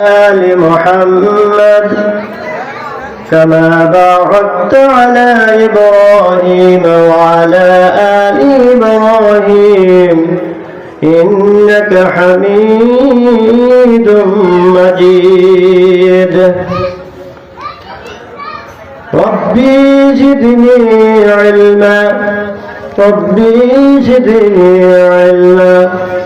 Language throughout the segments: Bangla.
آل محمد كما باركت على إبراهيم وعلى آل إبراهيم إنك حميد مجيد. ربي زدني علما ربي زدني علما.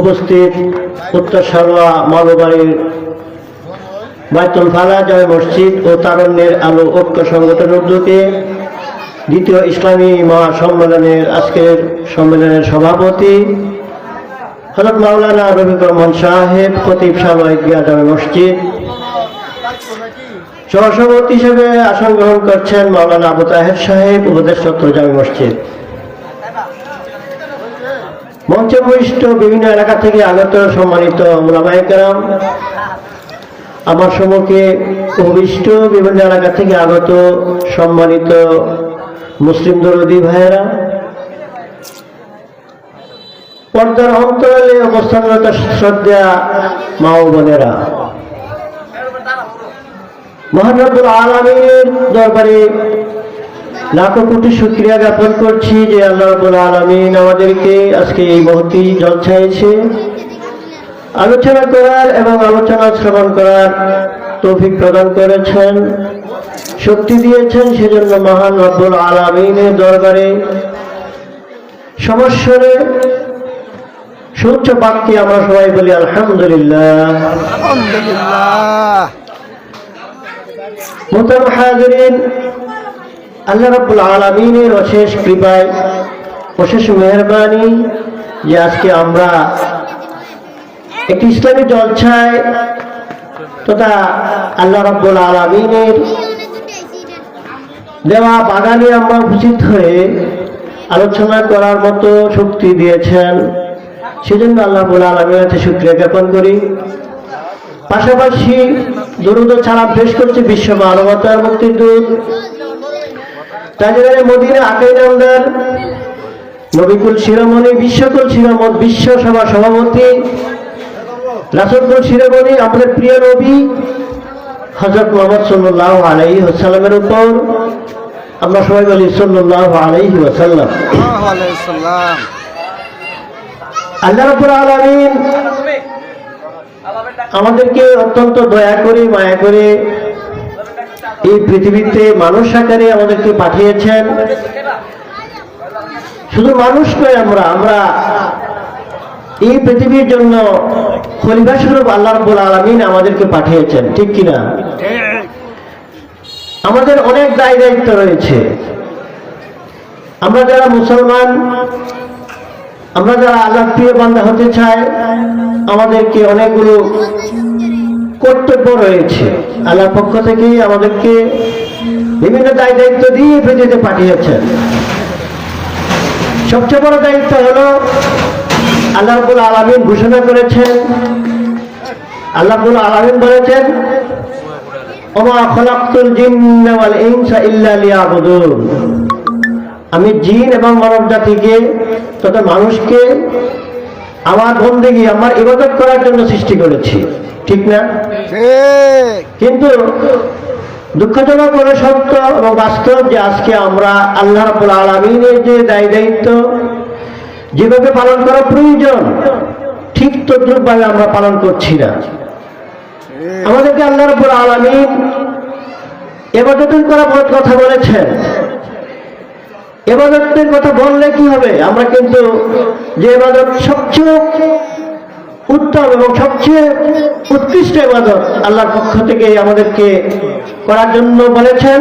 উপস্থিত উত্তর সারোয়া মালবাড়ির বাইতুল ফালা জয় মসজিদ ও তারণ্যের আলো ঐক্য সংগঠনের উদ্যোগে দ্বিতীয় ইসলামী মহাসম্মেলনের আজকের সম্মেলনের সভাপতি হজরত মাওলানা রফিক রহমান সাহেব, খতিব গিয়া জামে মসজিদ। সহসভাপতি হিসেবে আসন গ্রহণ করছেন মাওলানা আবু তাহের সাহেব উপদেশ চত্র জামে মসজিদ। মঞ্চে বৈশিষ্ট্য বিভিন্ন এলাকা থেকে আগত সম্মানিত মুলামাইকারাম আমার সম্মুখে অভিষ্ট বিভিন্ন এলাকা থেকে আগত সম্মানিত মুসলিম দরদি ভাইয়েরা, পর্দার অন্তরালে অবস্থানরত শ্রদ্ধা মা ও বোনেরা। মহানবুল আলমীর দরবারে লাখো কোটি শুক্রিয়া জ্ঞাপন করছি যে আল্লাহ রবুল আলমিন আমাদেরকে আজকে এই মহতি জলছাইছে। আলোচনা করার এবং আলোচনা শ্রবণ করার তৌফিক প্রদান করেছেন শক্তি দিয়েছেন সেজন্য মহান রব্বুল আলমিনের দরবারে। সমস্যরে সূর্য বাক্যে আমরা সবাই বলি আলহামদুলিল্লাহ। আলহামদুলিল্লাহ। মোতাম হাজরিন আল্লাহ রাব্বুল আলমিনের অশেষ কৃপায়, অশেষ মেহরবানি যে আজকে আমরা একটি ইসলামী জলছায় তথা আল্লাহ রাব্বুল আলমিনের দেওয়া বাগানে আমরা উপস্থিত হয়ে আলোচনা করার মতো শক্তি দিয়েছেন। সেজন্য আল্লাহ রাব্বুল আলমীর কাছে শুক্রিয়া জ্ঞাপন করি। পাশাপাশি দরুদ ছাড়া পেশ করছে বিশ্ব মানবতার মুক্তির দূত তাজেদারে মদিনা আকাই নামদার নবিকুল শিরোমণি বিশ্বকুল শিরোমত বিশ্ব সভা সভাপতি রাসুলকুল শিরোমণি আমাদের প্রিয় নবী হজরত মোহাম্মদ সাল্লাহ আলাই সাল্লামের উপর। আমরা সবাই বলি সাল্লাহ আলাইহি ওয়াসাল্লাম। সাল্লাম আল্লাহ রাব্বুল আলামিন আমাদেরকে অত্যন্ত দয়া করে মায়া করে এই পৃথিবীতে মানুষ আকারে আমাদেরকে পাঠিয়েছেন। শুধু মানুষ নয় আমরা আমরা এই পৃথিবীর জন্য খলিফা স্বরূপ আল্লাহ রাব্বুল আলামিন আমাদেরকে পাঠিয়েছেন, ঠিক কিনা? আমাদের অনেক দায় দায়িত্ব রয়েছে। আমরা যারা মুসলমান, আমরা যারা আল্লাহ প্রিয় বান্ধা হতে চাই, আমাদেরকে অনেকগুলো কর্তব্য রয়েছে। আল্লাহর পক্ষ থেকে আমাদেরকে বিভিন্ন দায় দায়িত্ব দিয়ে পৃথিবীতে পাঠিয়েছেন। সবচেয়ে বড় দায়িত্ব হলো আল্লাহ রবুল আলমিন ঘোষণা করেছেন। আল্লাহ রবুল আলমিন বলেছেন আমি জিন এবং মানব জাতিকে তথা মানুষকে আমার বন্দেগী আমার ইবাদত করার জন্য সৃষ্টি করেছি। ঠিক না? কিন্তু দুঃখজনক হলো সত্য এবং বাস্তব যে আজকে আমরা আল্লাহ রাব্বুল আলমিনের যে দায় দায়িত্ব যেভাবে পালন করা প্রয়োজন ঠিক তদ্রুপভাবে আমরা পালন করছি না। আমাদেরকে আল্লাহ রাব্বুল আলমিন এবাদতের করা কথা বলেছেন। এবাদতের কথা বললে কি হবে? আমরা কিন্তু যে এবাদত সবচেয়ে উত্তম এবং সবচেয়ে উৎকৃষ্ট এবাদত আল্লাহর পক্ষ থেকে আমাদেরকে করার জন্য বলেছেন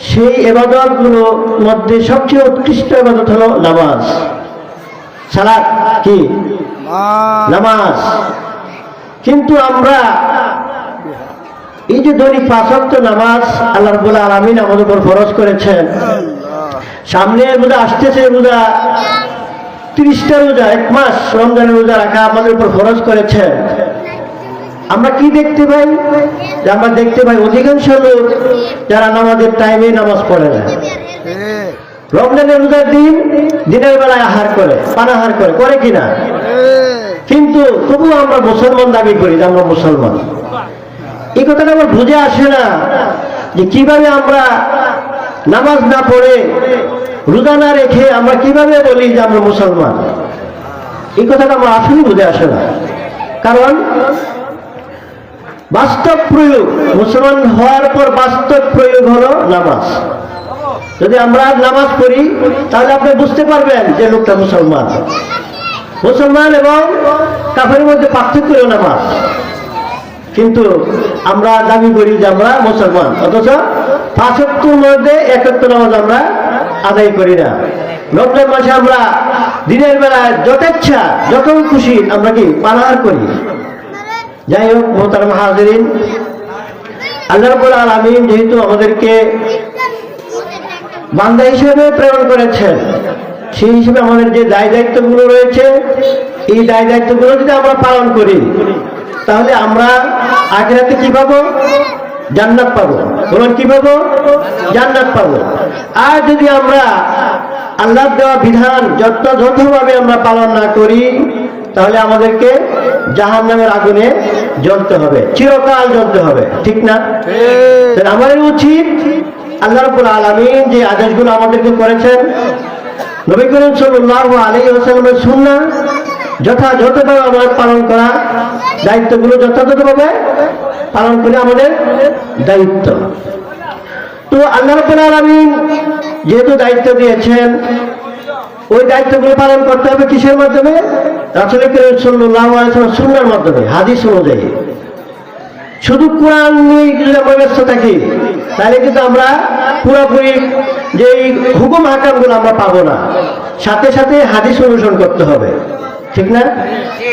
সেই এবাদতগুলো মধ্যে সবচেয়ে উৎকৃষ্ট এবাদত হলো নামাজ। সালাত কি? নামাজ। কিন্তু আমরা এই যে দৈনিক পাঁচক্ত নামাজ আল্লাহ রবুল্লা আলমিন আমাদের উপর ফরজ করেছেন সামনে রোজা আসতেছে রোজা। তিরিশটা রোজা, এক মাস রমজানের রোজা রাখা আমাদের উপর ফরজ করেছেন আমরা কি দেখতে পাই? যে আমরা দেখতে পাই অধিকাংশ লোক যারা নামাজের টাইমে নামাজ পড়ে না। রমজানের রোজার দিন দিনের বেলায় আহার করে পানাহার করে করে কিনা? কিন্তু তবুও আমরা মুসলমান দাবি করি যে আমরা মুসলমান। এই কথাটা আমার বুঝে আসে না যে কীভাবে আমরা নামাজ না পড়ে রোজা না রেখে আমরা কীভাবে বলি যে আমরা মুসলমান? এই কথাটা আমার আসলে বুঝে আসে না। কারণ বাস্তব প্রয়োগ, মুসলমান হওয়ার পর বাস্তব প্রয়োগ হলো নামাজ। যদি আমরা নামাজ পড়ি, তাহলে আপনি বুঝতে পারবেন যে লোকটা মুসলমান। মুসলমান এবং কাফের মধ্যে পার্থক্য নামাজ। কিন্তু আমরা দাবি করি যে আমরা মুসলমান। অথচ পাঁচত্তর মধ্যে একত্র নামাজ আমরা আদায় করি না। রমজান মাসে আমরা দিনের বেলায় যথেচ্ছা যত খুশি আমরা কি পানাহার করি? যাই হোক, মোহতারাম হাজরিন, আল্লাহ রব্বুল আলামিন যেহেতু আমাদেরকে বান্দা হিসেবে প্রেরণ করেছেন, সেই হিসেবে আমাদের যে দায় দায়িত্বগুলো রয়েছে, এই দায় দায়িত্বগুলো যদি আমরা পালন করি তাহলে আমরা আখেরাতে কি পাবো? জান্নাত পাবো। বলুন কি পাবো? জান্নাত পাবো। আর যদি আমরা আল্লাহ দেওয়া বিধান যথাযথভাবে আমরা পালন না করি তাহলে আমাদেরকে জাহান নামের আগুনে জ্বলতে হবে। চিরকাল জ্বলতে হবে। ঠিক না? আমাদের উচিত আল্লাহ রাব্বুল আলামিন যে আদেশগুলো আমাদেরকে করেছেন নবী করিম সাল্লাল্লাহু আলাইহি ওয়াসাল্লামের সুন্নাহ যথাযথভাবে আমাদের পালন করা দায়িত্বগুলো যথাযথভাবে পালন করে আমাদের দায়িত্ব। তো আল্লাহ রাব্বুল আলামিন যেহেতু দায়িত্ব দিয়েছেন, ওই দায়িত্বগুলো পালন করতে হবে কিসের মাধ্যমে? রাসূল করিম সাল্লাল্লাহু আলাইহি ওয়াসাল্লাম মাধ্যমে, হাদিস অনুযায়ী। শুধু কোরআন নিয়ে যদি আমরা ব্যস্ত থাকি, তাহলে কিন্তু আমরা পুরোপুরি যে হুকুম হাকামগুলো আমরা পাবো না। সাথে সাথে হাদিস অনুসরণ করতে হবে। ঠিক না?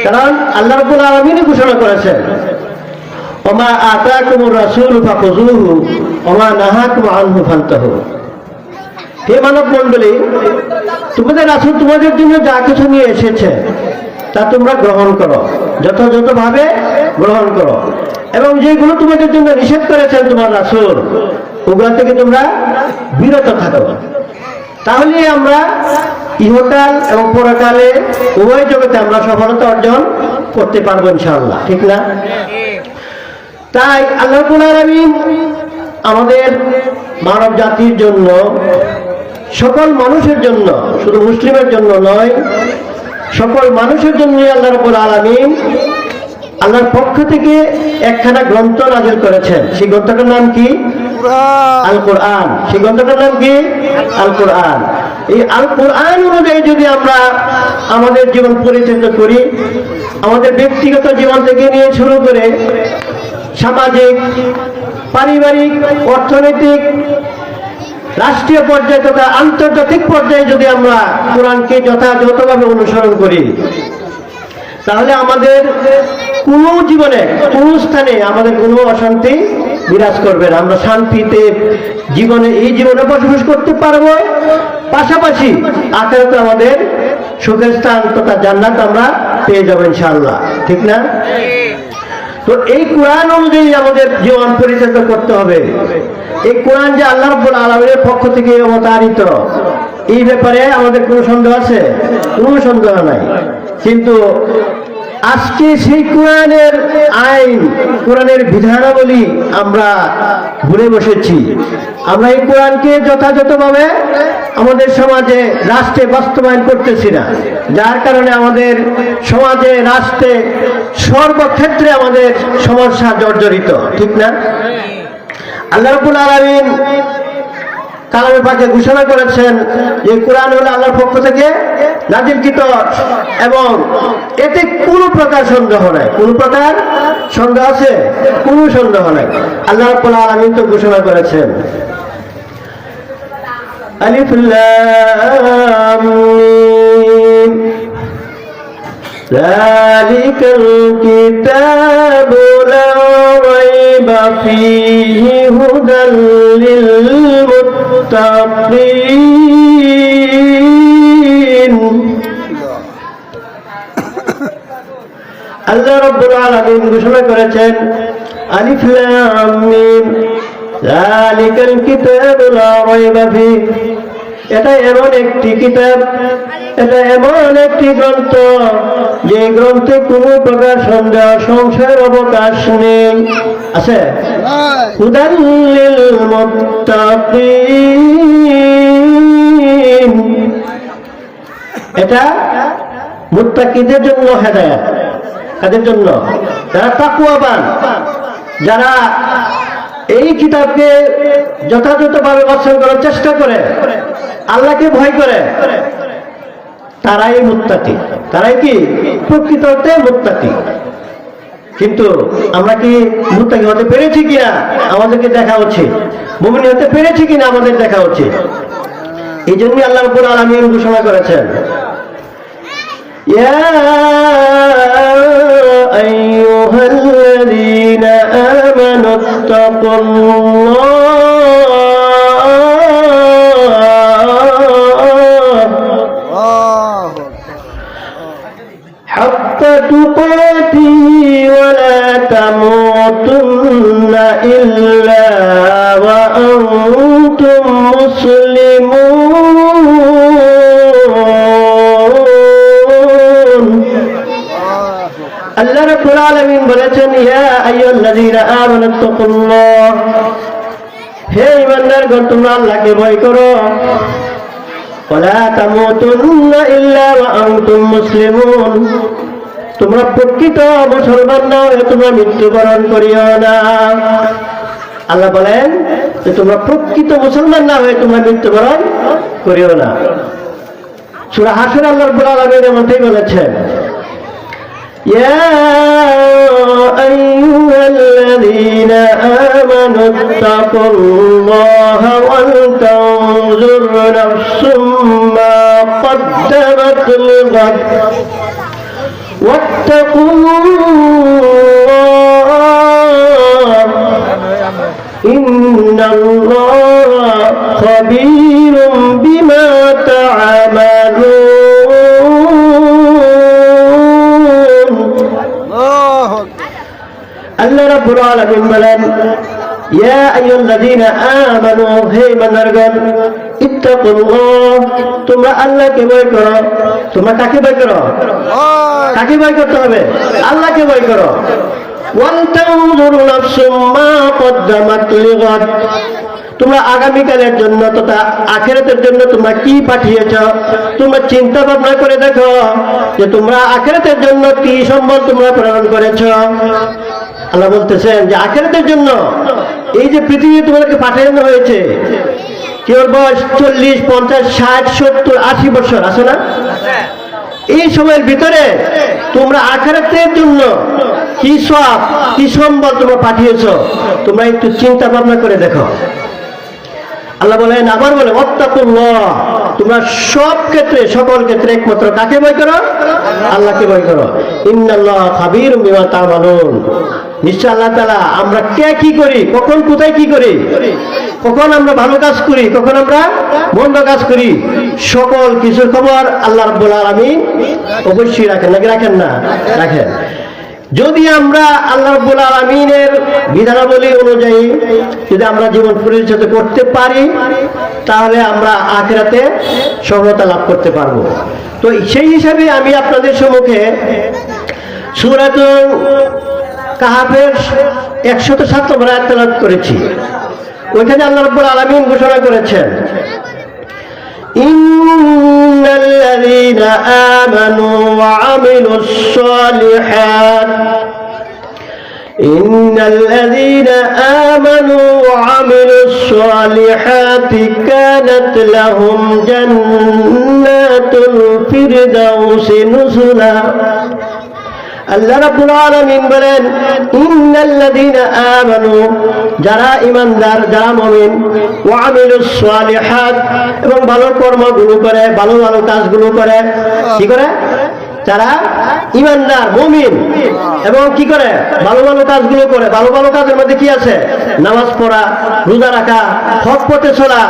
কারণ আল্লাহ রব্বুল আলমিনই ঘোষণা করেছেন, ওমা আতা রাসুল ফাকুজুহু ওমা নাহাকুম আনহু ফান্তাহু। হে মানব মণ্ডলী, তোমাদের রাসুল তোমাদের জন্য যা কিছু নিয়ে এসেছে, তা তোমরা গ্রহণ করো, যথাযথভাবে গ্রহণ করো। এবং যেগুলো তোমাদের জন্য নিষেধ করেছেন তোমার রাসুল, ওগুলো থেকে তোমরা বিরত থাকো। তাহলে আমরা ইহকাল এবং পরকালে উভয় জগতে আমরা সফলতা অর্জন করতে পারব ইনশাআল্লাহ, ঠিক না? তাই আল্লাহ আলামিন আমাদের মানব জাতির জন্য, সকল মানুষের জন্য, শুধু মুসলিমের জন্য নয়, সকল মানুষের জন্য আল্লাহ রবুল আলমিন আল্লাহর পক্ষ থেকে একখানা গ্রন্থ নাজিল করেছেন। সেই গ্রন্থটার নাম কি? আল কোরআন সেই গ্রন্থটার নাম কি? আল কোরআন এই আল কোরআন অনুযায়ী যদি আমরা আমাদের জীবন পরিচালিত করি, আমাদের ব্যক্তিগত জীবন থেকে নিয়ে শুরু করে সামাজিক, পারিবারিক, অর্থনৈতিক, রাষ্ট্রীয় পর্যায়ে তথা আন্তর্জাতিক পর্যায়ে যদি আমরা কোরআনকে যথাযথভাবে অনুসরণ করি, তাহলে আমাদের কোনো জীবনে, কোনো স্থানে আমাদের কোনো অশান্তি বিরাজ করবেন। আমরা শান্তিতে জীবনে, এই জীবনে বসবাস করতে পারব। পাশাপাশি আখেরাতে আমাদের সুখের স্থান তথা জান্নাত আমরা পেয়ে যাব ইনশাআল্লাহ। ঠিক না? তো এই কোরআন অনুযায়ী আমাদের জীবন পরিচালিত করতে হবে। এই কোরআন যে আল্লাহ রব্বুল আলমের পক্ষ থেকে অবতারিত, এই ব্যাপারে আমাদের কোনো সন্দেহ আছে? কোনো সন্দেহ নাই। কিন্তু আজকে সেই কোরআনের আইন, কোরআনের বিধানাবলী আমরা ভুলে বসেছি। আমরা এই কোরআনকে যথাযথভাবে আমাদের সমাজে, রাষ্ট্রে বাস্তবায়ন করতেছি না। যার কারণে আমাদের সমাজে, রাষ্ট্রে সর্বক্ষেত্রে আমাদের সমস্যা জর্জরিত, ঠিক না? আল্লাহ রবুল আলমিন কালামের পাকে ঘোষণা করেছেন যে কোরআন হলো আল্লাহর পক্ষ থেকে নাজিলকৃত এবং এতে কোনো প্রকার সন্দেহ নাই কোন প্রকার সন্দেহ আছে কোনো সন্দেহ নাই আল্লাহ রব্বুল আলামিন তো ঘোষণা করেছেন আলিফ লাম মিম ذلك الكتاب لا ريب فيه هدى للمتقين আল্লাহ রব্বুল আলামিন ঘোষণা করেছেন আলিফ লাম মিম যালিকাল কিতাবু লা রাইবা ফিহ। এটা এমন একটি কিতাব, এটা এমন একটি গ্রন্থ, যে গ্রন্থে কোনো প্রকার সন্দেহ, সংশয়ের অবকাশ নেই। আছে? এটা মুত্তাকিদের জন্য হেদায়াত, কাদের জন্য? যারা তাকুয়াবান, যারা এই কিতাবকে যথাযথভাবে অর্জন করার চেষ্টা করে। আল্লাহকে ভয় করে। তারাই মুক্তি তারাই কি? প্রকৃত অর্থে মুক্তি কিন্তু আমরা কি মুক্তি হতে পেরেছি কিনা? আমাদেরকে দেখা উচিত। মুমিনী হতে পেরেছি কিনা? আমাদের দেখা উচিত। এই জন্যই আল্লাহ রব্বুল আলামিন ঘোষণা করেছেন واتقوا الله حق تقاته ولا تموت. ইমান তাকুল্লাহ হে ইমানদারগণ তোমরা আল্লাহকে ভয় করো। ওয়ালা তামুতুন্না ইল্লা ওয়া তোমরা প্রকৃত মুসলমান না হলে তোমরা মৃত্যুবরণ করিও না। আল্লাহ বলেন যে, তোমরা প্রকৃত মুসলমান না হয়ে তোমরা মৃত্যুবরণ করিও না। সুরা হাসুর আল্লাহ রব্বুল আলামিনের মধ্যেই বলেছেন, ইয়া فاتقوا الله ولتنظر نفس ما قدمت الغد واتقوا الله. إن الله خبير بما تعملون. الله رب العالمين بلان. তোমরা করো। তোমরা কাকে করো? কাকে করতে হবে? করো। তোমরা আগামীকালের জন্য তথা আখেরাতের জন্য তোমরা কি পাঠিয়েছ? তোমরা চিন্তা ভাবনা করে দেখো যে তোমরা আখেরাতের জন্য কি সম্বল তোমরা প্রেরণ করেছ। আল্লাহ বলতেছেন যে আখেরাতের জন্য এই যে পৃথিবী তোমাদেরকে পাঠানো হয়েছে কেউ বয়স? চল্লিশ, পঞ্চাশ, ষাট, সত্তর, আশি বছর, আছে না? এই সময়ের ভিতরে তোমরা আখারাতের জন্য কি সব, কি সম্বল তোমরা পাঠিয়েছ, তোমরা একটু চিন্তা ভাবনা করে দেখো। আল্লাহ বলেন, আবার বলে অত্যাকুল্লাহ তোমরা সব ক্ষেত্রে, সকল ক্ষেত্রে একমাত্র কাকে ভয় করো? আল্লাহকে ভয় করো। ইন্নাল্লাহ খাবির বিমা তামালুন। নিশ্চয় আল্লাহ তাআলা আমরা কে কি করি? কখন, কোথায় কি করি? কখন আমরা ভালো কাজ করি? কখন আমরা মন্দ কাজ করি? সকল কিছুর খবর আল্লাহ রাব্বুল আলামিন অবশ্যই রাখেন। নাকি রাখেন না? রাখেন। যদি আমরা আল্লাহ রাব্বুল আলামিনের বিধানাবলী অনুযায়ী যদি আমরা জীবন পরিচালিত করতে পারি, তাহলে আমরা আখেরাতে সফলতা লাভ করতে পারব। তো সেই হিসাবে আমি আপনাদের সম্মুখে সুরাতুল কাহাফের একশত সাত নম্বর আয়াত তেলাওয়াত করেছি ওইখানে আল্লাহ রাব্বুল আলামিন ঘোষণা করেছেন إن الذين آمنوا وعملوا الصالحات إن الذين آمنوا وعملوا الصالحات كانت لهم جنات الفردوس نزلا আল্লাহ রাব্বুল আলামিন বলেন, ইন্নাল্লাযীনা আমানু যারা ঈমানদার, যারা মুমিন, ওয়া আমিলুস সালিহাত, এবং ভালো কর্মগুলো করে, ভালো ভালো কাজগুলো করে, কি করে? যারা ইমানদার, মুমিন, এবং কি করে? ভালো ভালো কাজগুলো করে। ভালো ভালো কাজের মধ্যে কি আছে? নামাজ পড়া, রোজা রাখা হক পথে চলা,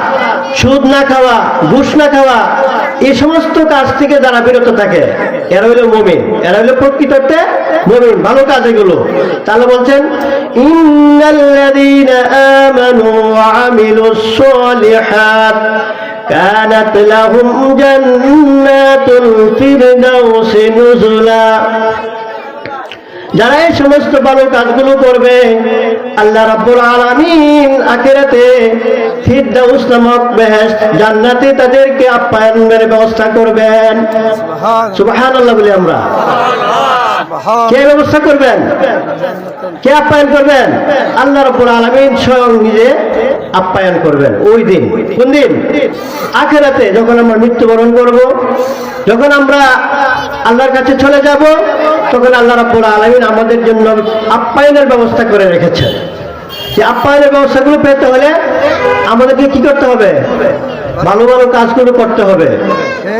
সুদ না খাওয়া, ঘুষ না খাওয়া, এই সমস্ত কাজ থেকে যারা বিরত থাকে, এরা হইল মুমিন। এরা হইল প্রকৃততে মুমিন। ভালো কাজ এগুলো। তাহলে বলছেন, ইন্নাল্লাযীনা আমানু كانت لهم جنات الفردوس نزلا যারা এই সমস্ত ভালো কাজগুলো করবে আল্লাহ রাব্বুল আলামিন আখিরাতে ফিরদাউস নামক বেহেশত জান্নাতে তাদেরকে আপ্যায়নের ব্যবস্থা করবেন সুবহান সুবহানাল্লাহ বলি আমরা সুবহান কে ব্যবস্থা করবেন? কে আপ্যায়ন করবেন? আল্লাহ রাব্বুল আলামিন স্বয়ং নিজে আপ্যায়ন করবেন। ওই দিন। কোন দিন? আখেরাতে, যখন আমরা মৃত্যুবরণ করব, যখন আমরা আল্লাহর কাছে চলে যাব, তখন আল্লাহ রাব্বুল আলামিন আমাদের জন্য আপ্যায়নের ব্যবস্থা করে রেখেছেন। যে আপ্যায়নের ব্যবস্থাগুলো পেতে হলে আমাদেরকে কি করতে হবে? ভালো ভালো কাজগুলো করতে হবে।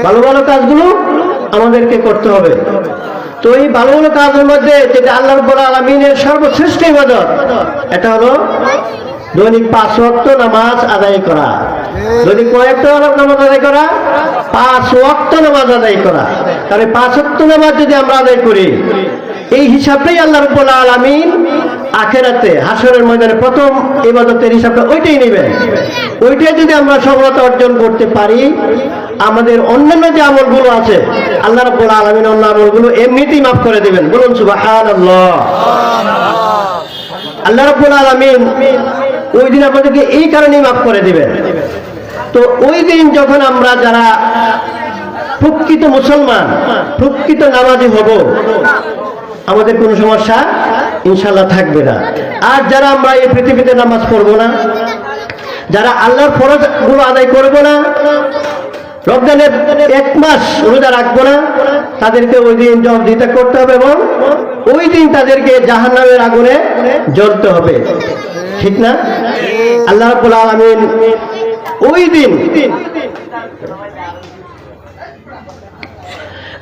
ভালো ভালো কাজগুলো আমাদেরকে করতে হবে। তো এই ভালো ভালো কাজের মধ্যে যেটা আল্লাহ রব্বুল আলমিনের সর্বশ্রেষ্ঠ ইবাদত, এটা হলো দৈনিক পাঁচ ওয়াক্ত নামাজ আদায় করা। দৈনিক কয়েকটা নামাজ আদায় করা? পাঁচ ওয়াক্ত নামাজ আদায় করা। তাহলে পাঁচ ওয়াক্ত নামাজ যদি আমরা আদায় করি, এই হিসাবটাই আল্লাহ রব্বুল আলমিন আখেরাতে হাসরের ময়দানে প্রথম ইবাদতের হিসাবটা ওইটাই নেবেন। ওইটাই যদি আমরা সফলতা অর্জন করতে পারি, আমাদের অন্যান্য যে আমলগুলো আছে, আল্লাহ রাব্বুল আলামিন অন্য আমলগুলো এমনিতেই মাফ করে দিবেন। বলুন, সুবহানাল্লাহ। আল্লাহ রাব্বুল আলামিন ওই দিন আমাদেরকে এই কারণেই মাফ করে দিবেন। তো ওই দিন যখন আমরা যারা প্রকৃত মুসলমান, প্রকৃত নামাজি হব, আমাদের কোনো সমস্যা ইনশাল্লাহ থাকবে না। আর যারা আমরা এই পৃথিবীতে নামাজ পড়ব না, যারা আল্লাহর ফরজগুলো আদায় করব না, রমজানের এক মাস রোজা রাখব না, তাদেরকে ওই দিন দিতে করতে হবে এবং ওই দিন তাদেরকে জাহান্নামের আগুনে জ্বলতে হবে। ঠিক না? আল্লাহ রাব্বুল আলামিন ওই দিন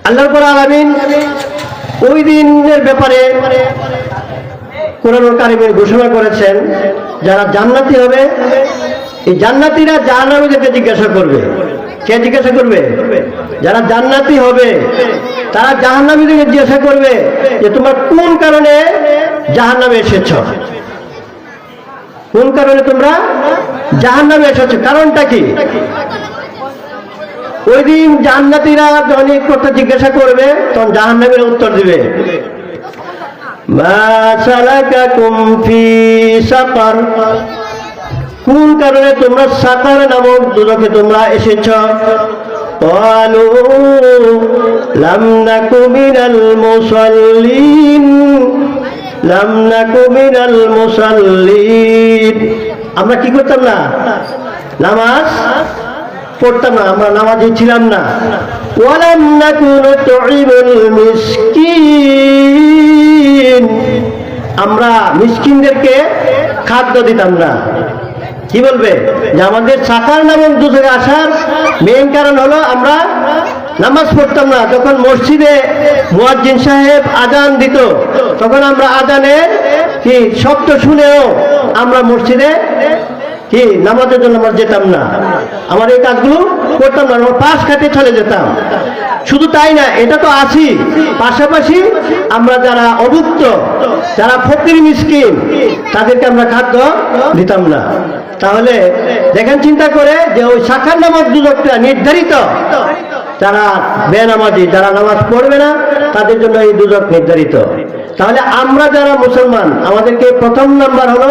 আল্লাহ রাব্বুল আলামিন ওই দিনের ব্যাপারে কোরআন কারিমের ঘোষণা করেছেন, যারা জান্নাতি হবে, এই জান্নাতিরা জাহান্নামীদেরকে জিজ্ঞাসা করবে। কে জিজ্ঞাসা করবে? যারা জান্নাতি হবে, তারা জাহান্নামীদেরকে জিজ্ঞাসা করবে যে, তোমরা কোন কারণে জাহান্নামে এসেছ? কোন কারণে তোমরা জাহান্নামে এসেছ? কারণটা কি? ওই দিন জান্নাতিরা যখন কথা জিজ্ঞাসা করবে, তখন জাহান্নাবির উত্তর দিবে। কোন কারণে তোমরা সাকার নামক দুদকে তোমরা এসেছ? আমরা কি করতাম না? নামাজ? পড়তাম না, আমরা নামাজে ছিলাম না। আমরা মিসকিনদেরকে খাদ্য দিতাম না। কি বলবে? যে আমাদের সাকার নামক দুধে আসার মেন কারণ হলো আমরা নামাজ পড়তাম না। যখন মসজিদে মুয়াজ্জিন সাহেব আজান দিত, তখন আমরা আজানের কি শব্দ শুনেও আমরা মসজিদে কি নামাজের জন্য আমরা যেতাম না। আমার এই কাজগুলো করতাম না, আমরা পাশ কাটে চলে যেতাম। শুধু তাই না, এটা তো আছি পাশাপাশি আমরা যারা অভুক্ত, যারা ফকির মিসকিন, তাদেরকে আমরা খাদ্য দিতাম না। তাহলে দেখেন, চিন্তা করে যে ওই শাখার নামক দুদকটা নির্ধারিত, যারা বেনামাজি, যারা নামাজ পড়বে না, তাদের জন্য এই দুদক নির্ধারিত। তাহলে আমরা যারা মুসলমান, আমাদেরকে প্রথম নাম্বার হলো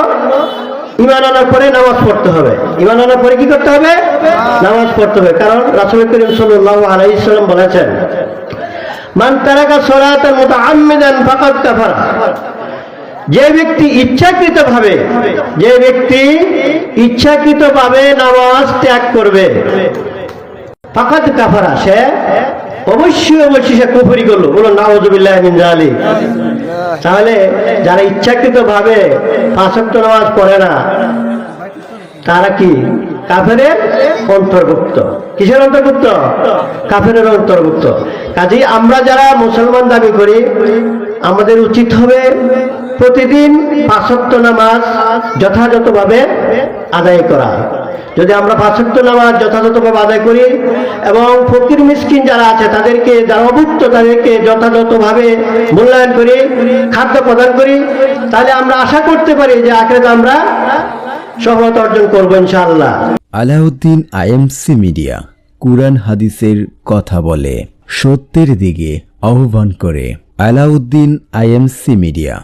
ইমান আনার পরে নামাজ পড়তে হবে। ইমান আনার পরে কি করতে হবে? নামাজ পড়তে হবে। কারণ রাসুল করিম সাল্লাহ আলাইসাল্লাম বলেছেন, মান তারাকা সলাতার মতো আমিদান ফাকাত কাফারা। যে ব্যক্তি ইচ্ছাকৃত ভাবে যে ব্যক্তি ইচ্ছাকৃত ভাবে নামাজ ত্যাগ করবে ফাকাত কাফারা সে অবশ্যই অবশ্যই সে কুফরি করল। বলো নাওজুবিল্লাহ তাহলে যারা ইচ্ছাকৃত ভাবে পাঁচক্ত নামাজ পড়ে না। তারা কি? কাফেরের অন্তর্ভুক্ত। কিসের অন্তর্ভুক্ত? কাফেরের অন্তর্ভুক্ত। কাজেই আমরা যারা মুসলমান দাবি করি, আমাদের উচিত হবে প্রতিদিন পাঁচত্ব নামাজ যথাযথভাবে আদায় করা। যদি আমরা পাঁচক্ত নামাজ যথাযথভাবে আদায় করি এবং ফকির মিসকিন যারা আছে, তাদেরকে, যারা অভুক্ত, তাদেরকে যথাযথভাবে মূল্যায়ন করি, খাদ্য প্রদান করি, তাহলে আমরা আশা করতে পারি যে আখেরাতে আমরা সফলতা অর্জন করব ইনশাআল্লাহ। আলাউদ্দিন আইএমসি মিডিয়া, কুরআন হাদিসের কথা বলে, সত্যের দিকে আহ্বান করে, আলাউদ্দিন আইএমসি মিডিয়া।